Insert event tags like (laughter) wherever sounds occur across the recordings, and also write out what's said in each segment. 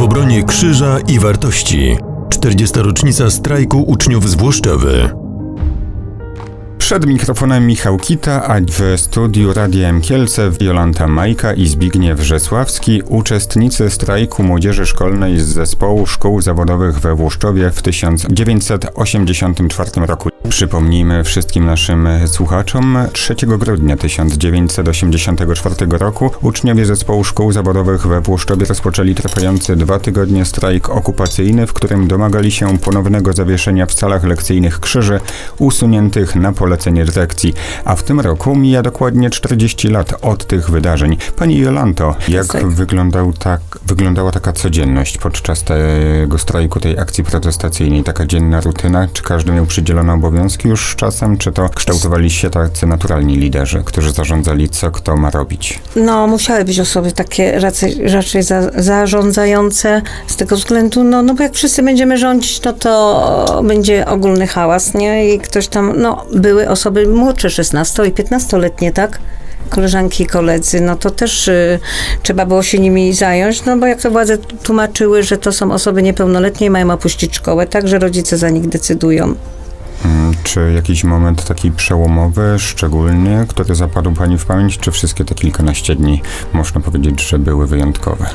W obronie krzyża i wartości. 40. rocznica strajku uczniów z Włoszczowy. Przed mikrofonem Michał Kita, a w studiu Radia Kielce Jolanta Majka i Zbigniew Rzesławski, uczestnicy strajku młodzieży szkolnej z zespołu szkół zawodowych we Włoszczowie w 1984 roku. Przypomnijmy wszystkim naszym słuchaczom, 3 grudnia 1984 roku uczniowie zespołu szkół zawodowych we Włoszczowie rozpoczęli trwający dwa tygodnie strajk okupacyjny, w którym domagali się ponownego zawieszenia w salach lekcyjnych krzyży usuniętych na polecenie dyrekcji. A w tym roku mija dokładnie 40 lat od tych wydarzeń. Pani Jolanto, jak Tak. wyglądał tak, wyglądała taka codzienność podczas tego strajku, tej akcji protestacyjnej? Taka dzienna rutyna? Czy każdy miał przydzielone obowiązki już czasem? Czy to kształtowali się tacy naturalni liderzy, którzy zarządzali, co kto ma robić? No, musiały być osoby takie raczej, raczej za, zarządzające z tego względu, no, no bo jak wszyscy będziemy rządzić, no to będzie ogólny hałas, nie? I ktoś tam, no, były osoby młodsze, 16 i 15-letnie, tak? Koleżanki i koledzy, no to też y, trzeba było się nimi zająć, no bo jak to władze tłumaczyły, że to są osoby niepełnoletnie i mają opuścić szkołę, tak, że rodzice za nich decydują. Mm, Czy jakiś moment taki przełomowy, szczególnie, który zapadł Pani w pamięć, czy wszystkie te kilkanaście dni można powiedzieć, że były wyjątkowe?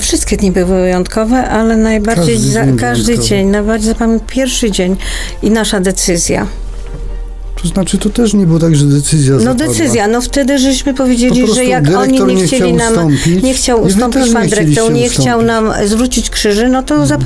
Wszystkie dni były wyjątkowe, ale najbardziej Każdy za, dzień każdy dzień, najbardziej zapamiętam pierwszy dzień i nasza decyzja. To znaczy, to też nie było tak, że decyzja No zapadła. decyzja, no wtedy żeśmy Po powiedzieli, prostu że jak oni nie nie chcieli chciał nam, ustąpić nie chciał ustąpić nie pan dyrektor, nie chciał ustąpić. Nam zwrócić krzyży, no to e,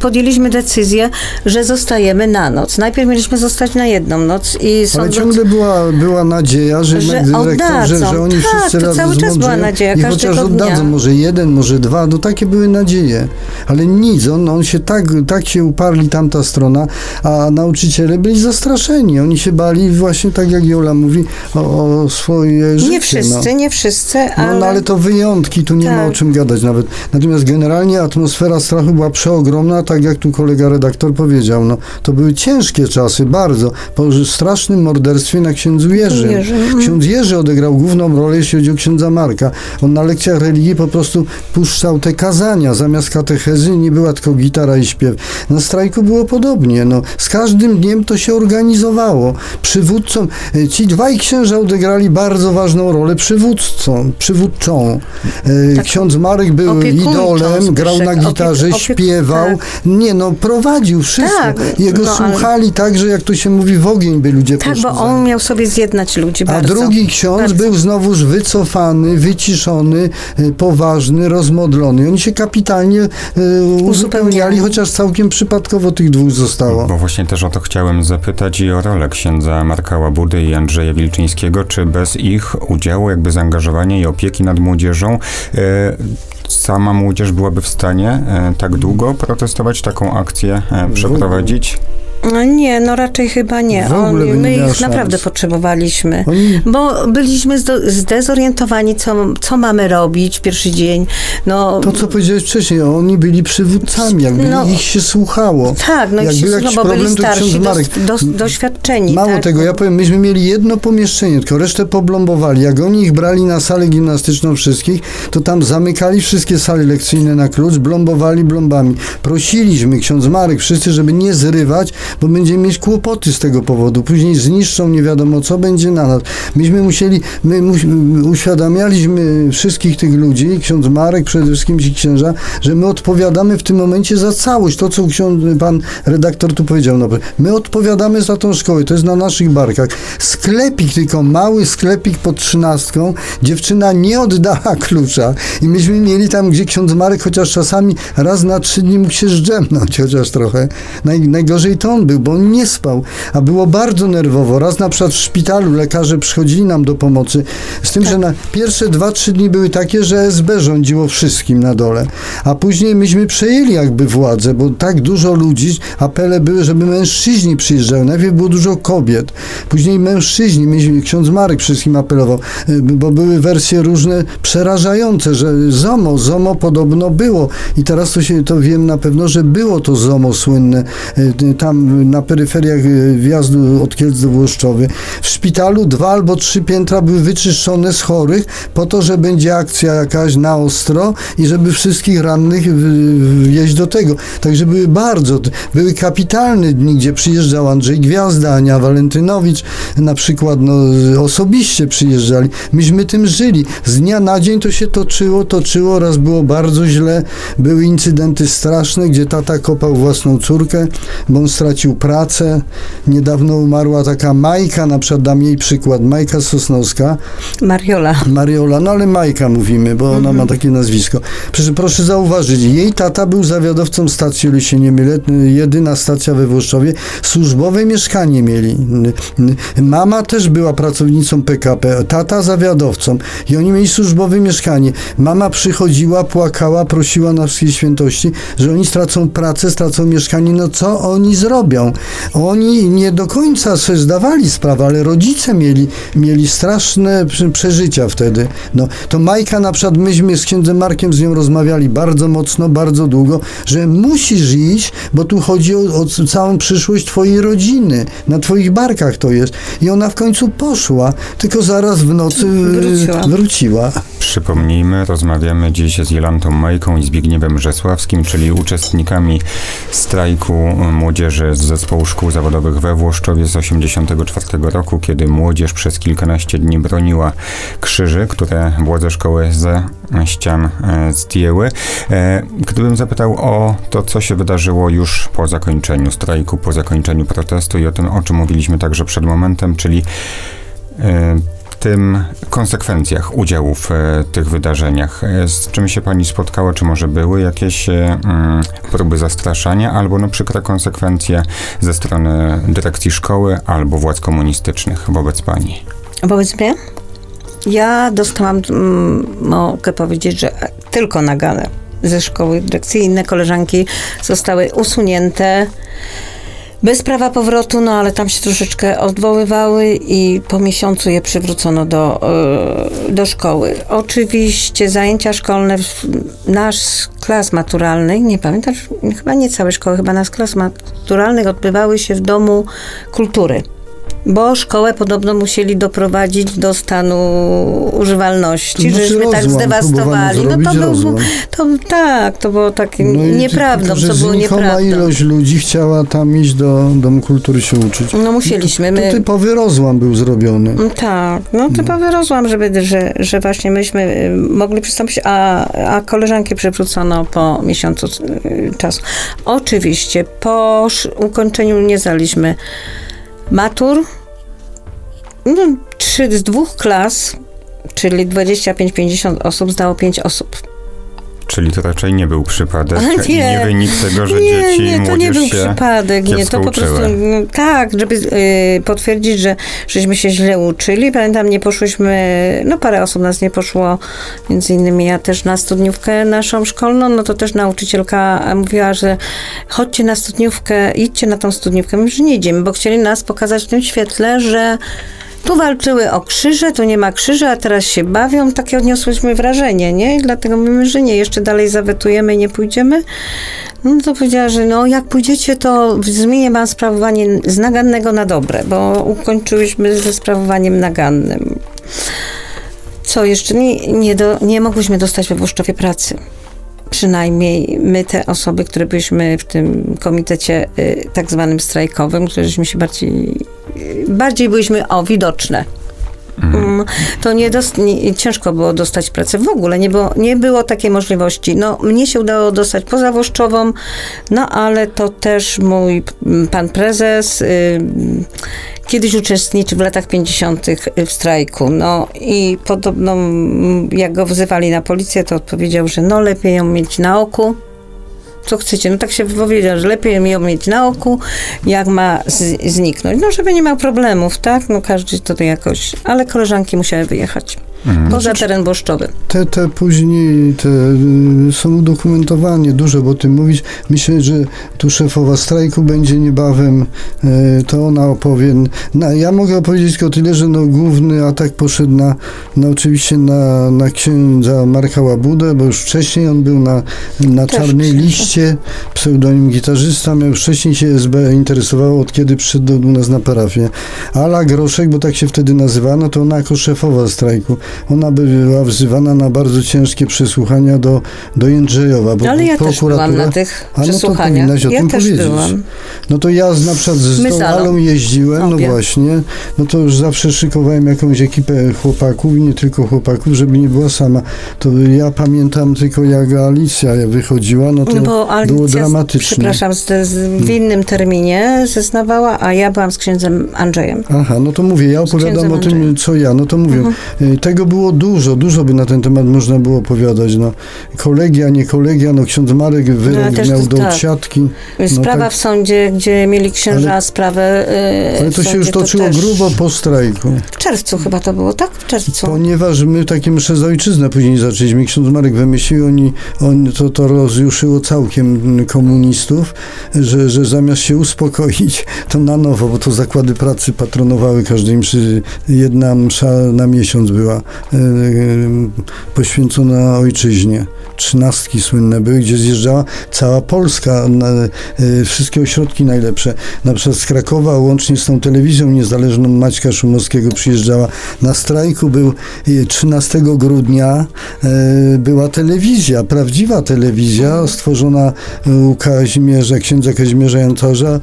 podjęliśmy decyzję, że zostajemy na noc. Najpierw mieliśmy zostać na jedną noc i Ale sądząc... ciągle była, była nadzieja, że, Że dyrektor, że, że oni Tak, wszyscy to razem cały czas była nadzieja, i chociaż dnia. oddadzą, może jeden, może dwa, no takie były nadzieje. Ale nic, on, on się tak, tak się uparli tamta strona, a nauczyciele byli zastraszeni. Oni się bali właśnie tak jak Jola mówi o, o swoje życie. Nie wszyscy, no. nie wszyscy, No, ale... no ale to wyjątki, tu nie ma Tak. o czym gadać nawet. Natomiast generalnie atmosfera strachu była przeogromna, tak jak tu kolega redaktor powiedział. No, to były ciężkie czasy, bardzo. Po strasznym morderstwie na księdzu Jerzym. Jerzy, mhm. Ksiądz Jerzy odegrał główną rolę, jeśli chodzi o księdza Marka. On na lekcjach religii po prostu puszczał te kazania. Zamiast katechezy nie była tylko gitara i śpiew. Na strajku było podobnie. No, z każdym dniem to się organizowało. Przywódcą, e, ci dwaj księża odegrali bardzo ważną rolę przywódcą, przywódczą. E, Tak Ksiądz Marek był opiekuńczą, idolem, grał na Zbyszek, gitarze, opiek- śpiewał. tak. Nie no, prowadził wszystko. Tak, Jego no, ale- słuchali tak, że jak to się mówi, w ogień by ludzie Tak, poszli bo on miał sobie zjednać ludzi A bardzo. drugi ksiądz bardzo. był znowuż wycofany, wyciszony, y, poważny, rozmodlony. Oni się kapitalnie y, uzupełniali, Uzupełniali. chociaż całkiem przypadkowo tych dwóch zostało. Bo właśnie też o to chciałem zapytać i o rolę księdza Marka Łabudy i Andrzeja Wilczyńskiego, czy bez ich udziału, jakby zaangażowania i opieki nad młodzieżą, e, sama młodzież byłaby w stanie e, tak długo protestować, taką akcję e, przeprowadzić? No Nie, no raczej chyba nie. On, nie my miała ich naprawdę szans. potrzebowaliśmy. Oni Bo byliśmy zdezorientowani, co, co mamy robić pierwszy dzień. No, To, co powiedziałeś wcześniej, oni byli przywódcami, jakby No. ich się słuchało. tak, no, jak był się, no bo byli problem, to starsi, Marek- dos, doświadczeni. Mało tak? tego, ja powiem, myśmy mieli jedno pomieszczenie, tylko resztę poblombowali. Jak oni ich brali na salę gimnastyczną wszystkich, to tam zamykali wszystkie sale lekcyjne na klucz, blombowali blombami. Prosiliśmy, ksiądz Marek, wszyscy, żeby nie zrywać, bo będziemy mieć kłopoty z tego powodu. Później zniszczą nie wiadomo co będzie na nas. Myśmy musieli, my musi, uświadamialiśmy wszystkich tych ludzi, ksiądz Marek przede wszystkim ci księża, że my odpowiadamy w tym momencie za całość. To, co ksiądz, pan redaktor tu powiedział, no, my odpowiadamy za tą szkołę, to jest na naszych barkach. Sklepik, tylko mały sklepik pod trzynastką, dziewczyna nie oddała (laughs) klucza i myśmy mieli tam, gdzie ksiądz Marek chociaż czasami raz na trzy dni mógł się zdrzemnąć chociaż trochę. Naj, najgorzej to on był, bo on nie spał, a było bardzo nerwowo. Raz na przykład w szpitalu lekarze przychodzili nam do pomocy, z tym, że na pierwsze dwa, trzy dni były takie, że SB rządziło wszystkim na dole, a później myśmy przejęli jakby władzę, bo tak dużo ludzi, apele były, żeby mężczyźni przyjeżdżały. Najpierw było dużo kobiet, później mężczyźni, myśmy, ksiądz Marek wszystkim apelował, y, bo były wersje różne przerażające, że ZOMO, ZOMO podobno było i teraz to się, to wiem na pewno, że było to ZOMO słynne, y, tam na peryferiach y, wjazdu od Kielc do Włoszczowy. W szpitalu dwa albo trzy piętra były wyczyszczone z chorych po to, że będzie akcja jakaś na ostro i żeby wszystkich rannych w- wieźć do tego. Także były bardzo, były kapitalne dni, gdzie przyjeżdżał Andrzej Gwiazda, Ania Walentynowicz, na przykład no, osobiście przyjeżdżali. Myśmy tym żyli. Z dnia na dzień to się toczyło, toczyło, raz było bardzo źle, były incydenty straszne, gdzie tata kopał własną córkę, bo on stracił pracę. Niedawno umarła taka Majka, na przykład dam jej przykład, Majka Sosnowska, Mariola. Mariola, no ale Majka mówimy, bo ona ma takie nazwisko. Proszę, proszę zauważyć, jej tata był zawiadowcą stacji, ile się nie mylę, jedyna stacja we Włoszczowie, służbowe mieszkanie mieli. Mama też była pracownicą PKP, tata zawiadowcą i oni mieli służbowe mieszkanie. Mama przychodziła, płakała, prosiła na wszystkie świętości, że oni stracą pracę, stracą mieszkanie, no co oni zrobią? Oni nie do końca sobie zdawali sprawę, ale rodzice mieli, mieli straszne prze- przeżycia wtedy. No, to Majka na przykład, myśmy z księdzem Markiem z nią rozmawiali bardzo mocno, bardzo długo, że musisz iść, bo tu chodzi o, o całą przyszłość twojej rodziny. Na twoich barkach to jest. I ona w końcu poszła, tylko zaraz w nocy y, Wróciła. wróciła. Przypomnijmy, rozmawiamy dziś z Jolantą Majką i Zbigniewem Rzesławskim, czyli uczestnikami strajku młodzieży z Zespołu Szkół Zawodowych we Włoszczowie z 1984 roku, kiedy młodzież przez kilkanaście dni broniła krzyży, które władze szkoły ze ścian e, zdjęły. E, Gdybym zapytał o to, co się wydarzyło już po zakończeniu strajku, po zakończeniu protestu i o tym, o czym mówiliśmy także przed momentem, czyli e, tym konsekwencjach udziału w e, tych wydarzeniach. E, Z czym się pani spotkała? Czy może były jakieś e, mm, próby zastraszania, albo no przykre konsekwencje ze strony dyrekcji szkoły albo władz komunistycznych wobec pani? Wobec mnie? Ja dostałam, mm, mogę powiedzieć, że tylko naganę ze szkoły dyrekcji. Inne koleżanki zostały usunięte bez prawa powrotu, no ale tam się troszeczkę odwoływały i po miesiącu je przywrócono do, e, do szkoły. Oczywiście zajęcia szkolne, nasz klas maturalnych, nie pamiętam, chyba nie całe szkoły, chyba nasz klas maturalnych odbywały się w Domu Kultury. Bo szkołę podobno musieli doprowadzić do stanu używalności, To znaczy żeśmy tak rozłam, zdewastowali. No to był, to, tak, to było takie No nieprawdą, że co było nieprawdą. ilość ludzi chciała tam iść do Domu Kultury się uczyć. No musieliśmy, To my... typowy rozłam był zrobiony. Mm, Tak, no typowy rozłam, żeby, że, że właśnie myśmy y, mogli przystąpić, a, a koleżanki przywrócono po miesiącu y, czasu. Oczywiście po ukończeniu nie zdaliśmy matur. No, z dwóch klas, czyli 25-50 osób, zdało 5 osób. Czyli to raczej nie był przypadek, nie. nie wynik tego, że nie, dzieci nie, to nie był przypadek, nie, to po prostu, uczyły. mm, tak, żeby y, potwierdzić, że żeśmy się źle uczyli. Pamiętam, nie poszłyśmy, no parę osób nas nie poszło, między innymi ja też na studniówkę naszą szkolną, no to też nauczycielka mówiła, że chodźcie na studniówkę, idźcie na tą studniówkę. My, że nie idziemy, bo chcieli nas pokazać w tym świetle, że tu walczyły o krzyże, tu nie ma krzyży, a teraz się bawią. Takie odniosłyśmy wrażenie, nie? I dlatego mówimy, że nie, jeszcze dalej zawetujemy i nie pójdziemy. No to powiedziała, że no jak pójdziecie, to zmienię wam sprawowanie z nagannego na dobre, bo ukończyłyśmy ze sprawowaniem nagannym. Co jeszcze? Nie, nie, do, nie mogłyśmy dostać we Włoszczowie pracy. Przynajmniej my, te osoby, które byliśmy w tym komitecie y, tak zwanym strajkowym, któreśmy się bardziej, y, bardziej byliśmy o widoczne. Mm, To nie, nie ciężko było dostać pracę w ogóle, nie było, nie było takiej możliwości. No, mnie się udało dostać poza Włoszczową, no ale to też mój pan prezes y, kiedyś uczestniczył w latach 50. w strajku. No i podobno mm, jak go wzywali na policję, to odpowiedział, że no lepiej ją mieć na oku. Co chcecie? No tak się powiedział, że lepiej ją mieć na oku, jak ma z- zniknąć. No żeby nie miał problemów, tak? No każdy to jakoś... Ale koleżanki musiały wyjechać. Poza teren błoszczowy. Te, te później te, y, są udokumentowane, dużo o tym mówić. Myślę, że tu szefowa strajku będzie niebawem, y, to ona opowie. Na, ja mogę opowiedzieć tylko tyle, że no, główny atak poszedł na, no, oczywiście na, na księdza Marka Łabudę, bo już wcześniej on był na, na Też czarnej księdza. liście, pseudonim gitarzysta, miał wcześniej się SB interesowało, od kiedy przyszedł do nas na parafię. Ala Groszek, bo tak się wtedy nazywano, to ona jako szefowa strajku. Ona była wzywana na bardzo ciężkie przesłuchania do, do Jędrzejowa, bo Ale ja też byłam na tych A no to przesłuchaniach. ja tym też powiedzieć. byłam. No to ja na przykład z. Alą jeździłem, no Obie. właśnie, no to już zawsze szykowałem jakąś ekipę chłopaków i nie tylko chłopaków, żeby nie była sama. To ja pamiętam tylko jak Alicja wychodziła, no to No bo było Alicja, dramatyczne. przepraszam, z, z, w innym terminie zeznawała, a ja byłam z księdzem Andrzejem. Aha, no to mówię, ja opowiadam o tym, Andrzejem. co ja, no to mówię. y, Tego było dużo, dużo by na ten temat można było opowiadać, no. Kolegia, nie kolegia, no ksiądz Marek wyrok też miał to- do tak. odsiadki. Sprawa tak. w sądzie, gdzie mieli księża Ale- sprawę. yy, Ale to się już toczyło też grubo po strajku. W czerwcu chyba to było, tak? W czerwcu. Ponieważ my takie msze za ojczyznę później zaczęliśmy. Ksiądz Marek wymyślił, oni, on, to, to rozjuszyło całkiem komunistów, że, że zamiast się uspokoić, to na nowo, bo to zakłady pracy patronowały każdej mszy. Jedna msza na miesiąc była poświęcona ojczyźnie. Trzynastki słynne były, gdzie zjeżdżała cała Polska, na, e, wszystkie ośrodki najlepsze. Na przykład z Krakowa, łącznie z tą telewizją niezależną Maćka Szumowskiego przyjeżdżała na strajku, był e, 13 grudnia e, była telewizja, prawdziwa telewizja, stworzona u Kazimierza, księdza Kazimierza Jantarza e,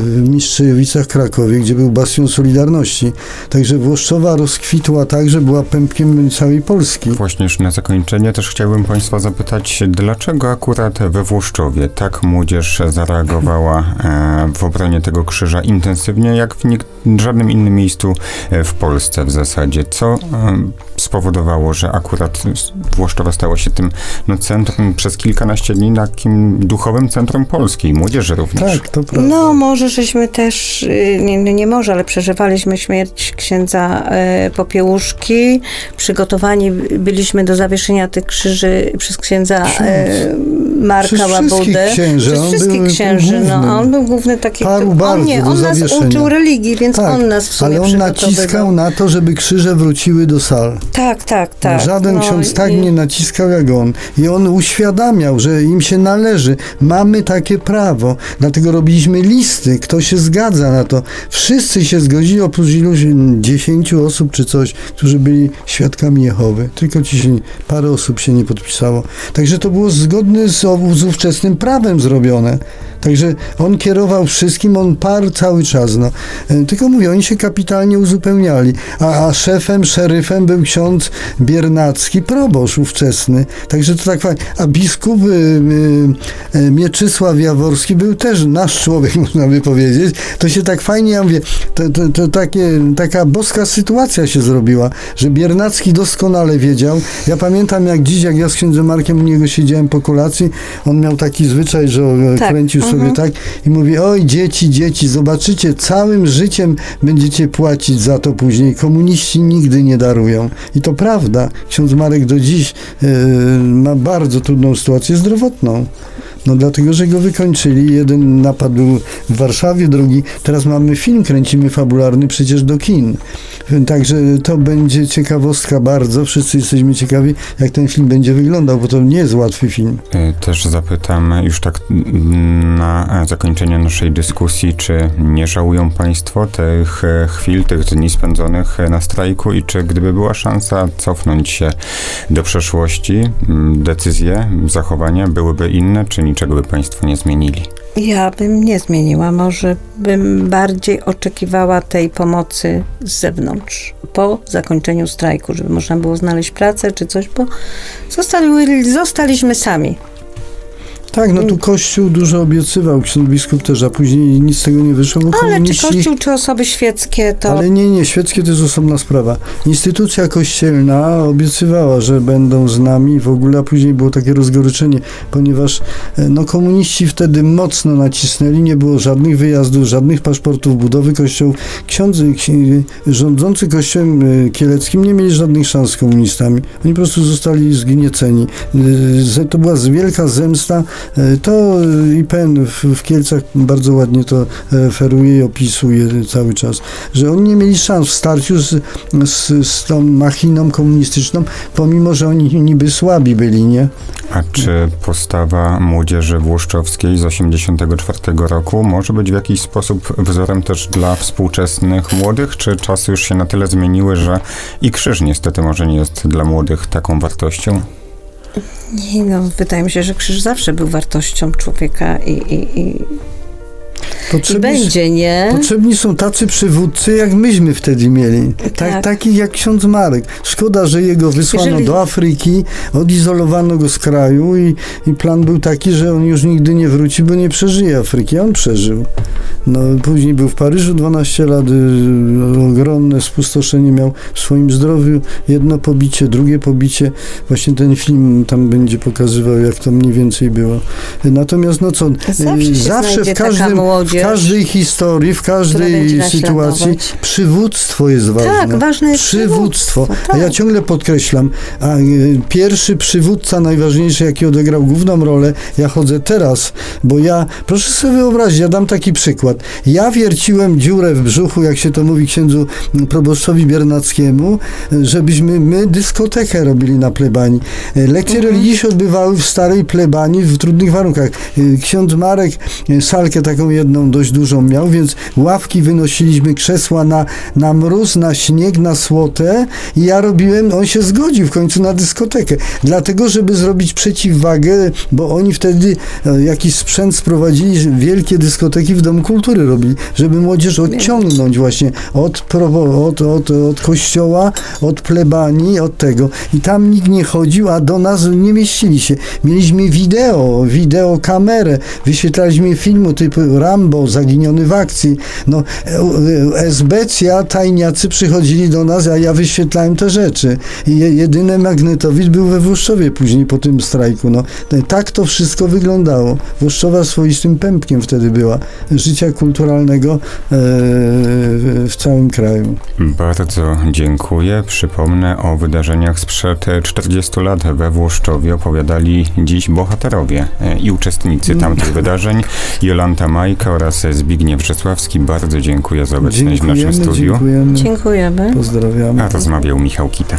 w Mistrzejowicach Krakowie, gdzie był bastion Solidarności. Także Włoszczowa rozkwitła tak, że była pępkiem całej Polski. Właśnie już na zakończenie też chciałbym Państwa zapytać, dlaczego akurat we Włoszczowie tak młodzież zareagowała e, w obronie tego krzyża intensywnie, jak w żadnym innym miejscu e, w Polsce w zasadzie? Co e, spowodowało, że akurat Włoszczowa stała się tym no, centrum przez kilkanaście dni takim duchowym centrum Polski, młodzieży również? Tak, to prawda. No, może żeśmy też, y, nie, nie, może, ale przeżywaliśmy śmierć księdza e, Popiełuszki. Przygotowani byliśmy do zawieszenia tych krzyży przez księdza e, Marka Przez wszystkich Łabudę. księży, Przez wszystkich księży. No, a on był główny taki, Paru on, nie, on nas uczył religii, więc Tak, on nas w sumie ale on naciskał na to, żeby krzyże wróciły do sal. Tak, tak, tak. Żaden No ksiądz tak i- nie naciskał jak on. I on uświadamiał, że im się należy. Mamy takie prawo. Dlatego robiliśmy listy. Kto się zgadza na to? Wszyscy się zgodzili, oprócz iluś dziesięciu osób czy coś, którzy byli świadkami Jehowy. Tylko ci się, parę osób się nie podpisało. Także to było zgodne z, z ówczesnym prawem zrobione. Także on kierował wszystkim, on parł cały czas. No. E, Tylko mówię, oni się kapitalnie uzupełniali. A, a szefem, szeryfem był ksiądz Biernacki, proboszcz ówczesny. Także to tak fajnie. A biskup y, y, y, Mieczysław Jaworski był też nasz człowiek, (laughs) można by powiedzieć. To się tak fajnie, ja mówię, to, to, to takie, taka boska sytuacja się zrobiła, że Biernacki doskonale wiedział. Ja pamiętam jak dziś, jak ja z księdzem Markiem u niego siedziałem po kolacji, on miał taki zwyczaj, że Tak, kręcił sobie mhm. tak i mówi, oj dzieci, dzieci, zobaczycie, całym życiem będziecie płacić za to później. Komuniści nigdy nie darują. I to prawda. Ksiądz Marek do dziś e, ma bardzo trudną sytuację zdrowotną. No dlatego, że go wykończyli. Jeden napad był w Warszawie, drugi. Teraz mamy film, kręcimy fabularny przecież do kin. Także to będzie ciekawostka bardzo. Wszyscy jesteśmy ciekawi, jak ten film będzie wyglądał, bo to nie jest łatwy film. E, Też zapytam już tak mm, na e, zakończenie naszej dyskusji, czy nie żałują Państwo tych e, chwil, tych dni spędzonych e, na strajku i czy gdyby była szansa cofnąć się do przeszłości, mm, decyzje, zachowania byłyby inne, czy niczego by Państwo nie zmienili? Ja bym nie zmieniła, może bym bardziej oczekiwała tej pomocy z zewnątrz po zakończeniu strajku, żeby można było znaleźć pracę czy coś, bo zostali, zostaliśmy sami. Tak, no tu Kościół dużo obiecywał, ksiądz biskup też, a później nic z tego nie wyszło, bo Ale czy komuniści... kościół, czy osoby świeckie, to Ale nie, nie, świeckie to jest osobna sprawa. Instytucja kościelna obiecywała, że będą z nami w ogóle, a później było takie rozgoryczenie, ponieważ e, no, komuniści wtedy mocno nacisnęli, nie było żadnych wyjazdów, żadnych paszportów budowy kościołów. Ksiądzy, ksi- rządzący kościołem e, kieleckim nie mieli żadnych szans z komunistami. Oni po prostu zostali zgnieceni. E, z- To była z- wielka zemsta. E, To e, IPN w, Kielcach bardzo ładnie to referuje i opisuje cały czas, że oni nie mieli szans w starciu z, z, z tą machiną komunistyczną, pomimo, że oni niby słabi byli, nie? A czy postawa młodzieży włoszczowskiej z 1984 roku może być w jakiś sposób wzorem też dla współczesnych młodych? Czy czasy już się na tyle zmieniły, że i krzyż niestety może nie jest dla młodych taką wartością? No, wydaje mi się, że krzyż zawsze był wartością człowieka i, i, i Potrzebni, będzie, nie? potrzebni są tacy przywódcy, jak myśmy wtedy mieli. Tak, Tak. Takich jak ksiądz Marek. Szkoda, że jego wysłano Jeżeli- do Afryki, odizolowano go z kraju i, i plan był taki, że on już nigdy nie wróci, bo nie przeżyje Afryki. A on przeżył. No, później był w Paryżu 12 lat, y, ogromne spustoszenie miał w swoim zdrowiu, jedno pobicie, drugie pobicie. Właśnie ten film tam będzie pokazywał, jak to mniej więcej było. Natomiast no co, Zawsze y, zawsze w każdym, w młodzież, każdej historii, w każdej sytuacji przywództwo jest ważne. Tak, ważne jest przywództwo. przywództwo, A ja tak. ciągle podkreślam, a y, pierwszy przywódca najważniejszy, jaki odegrał główną rolę, ja chodzę teraz, bo ja, proszę sobie wyobrazić, ja dam taki przykład. Ja wierciłem dziurę w brzuchu, jak się to mówi księdzu proboszczowi Biernackiemu, żebyśmy my dyskotekę robili na plebanii. Lekcje religii się odbywały w starej plebanii w trudnych warunkach. Y, Ksiądz Marek y, salkę taką jedną dość dużą miał, więc ławki wynosiliśmy, krzesła na, na mróz, na śnieg, na słotę i ja robiłem, on się zgodził w końcu na dyskotekę. Dlatego, żeby zrobić przeciwwagę, bo oni wtedy e, jakiś sprzęt sprowadzili, wielkie dyskoteki w Domu Kultury robili, żeby młodzież odciągnąć właśnie od, od, od, od kościoła, od plebanii, od tego. I tam nikt nie chodził, a do nas nie mieścili się. Mieliśmy wideo, wideo kamerę, wyświetlaliśmy filmu typu Rambo, Zaginiony w akcji. No, e- e- esbecja, tajniacy przychodzili do nas, a ja wyświetlałem te rzeczy. I je- jedyny magnetowid był we Włoszczowie później po tym strajku. No, tak to wszystko wyglądało. Włoszczowa swoistym pępkiem wtedy była życia kulturalnego e, w całym kraju. Bardzo dziękuję. Przypomnę o wydarzeniach sprzed 40 lat we Włoszczowie opowiadali dziś bohaterowie e, i uczestnicy tamtych wydarzeń. Jolanta Majka oraz Zbigniew Rzesławski. Bardzo dziękuję za obecność w naszym studiu. dziękujemy. Dziękujemy. Pozdrawiamy. A rozmawiał Michał Kita.